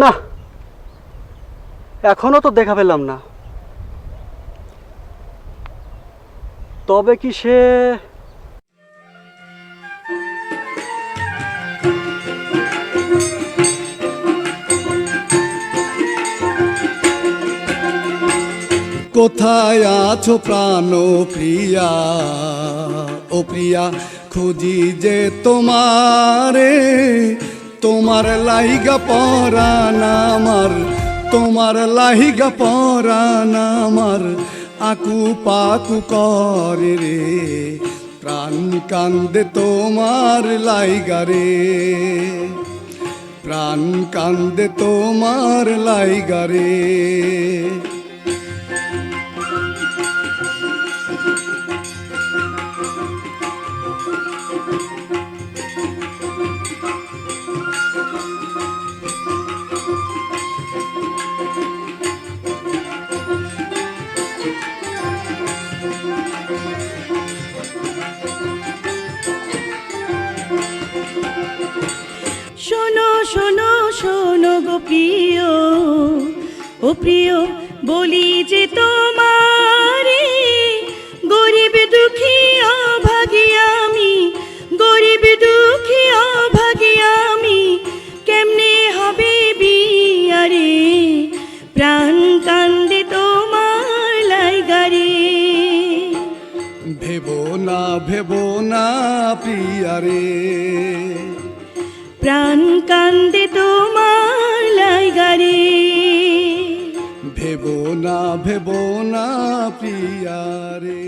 না এখনও তো দেখা পেলাম না। তবে কি সে কোথায় আছো প্রাণ প্রিয়া? ও প্রিয়া, খুঁজি যে তোমারে। তোমার লাইগা পরাণ আমার, তোমার লাইগা পরাণ আমার। আকু পাকু করে রে, প্রাণ কান্দে তোমার লাইগা রে। প্রাণ কান্দে তোমার লাইগা রে। শোনো শোনো শোনো গো প্রিয়। ও প্রিয়, বলি যে তোমারে গরিব দুঃখী অভাগী আমি, গরিব দুঃখী অভাগী আমি, কেমনে হবে বিয়ারে? প্রাণ কান্দে তোমার লাইগারে ভেবো না ভেবো না প্রিয়ারে। প্রাণ কান্দে তোমার লাইগারে ভেবো না ভেবো না প্রিয়ারে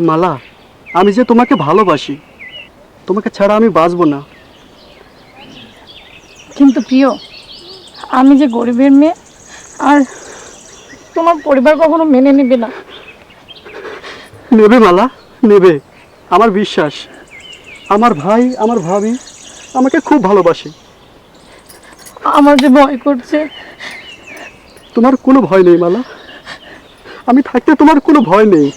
মালা আমি যে তোমাকে ভালোবাসি তোমাকে ছাড়া আমি বাঁচবো না। কিন্তু প্রিয় আমি যে গরিবের মেয়ে আর তোমার পরিবার কখনো মেনে নেবে না। নেবে মালা নেবে আমার বিশ্বাস। আমার ভাই আমার ভাবি আমাকে খুব ভালোবাসে। আমার যে ভয় করছে তোমার কোনো ভয় নেই মালা। আমি থাকতে তোমার কোনো ভয় নেই।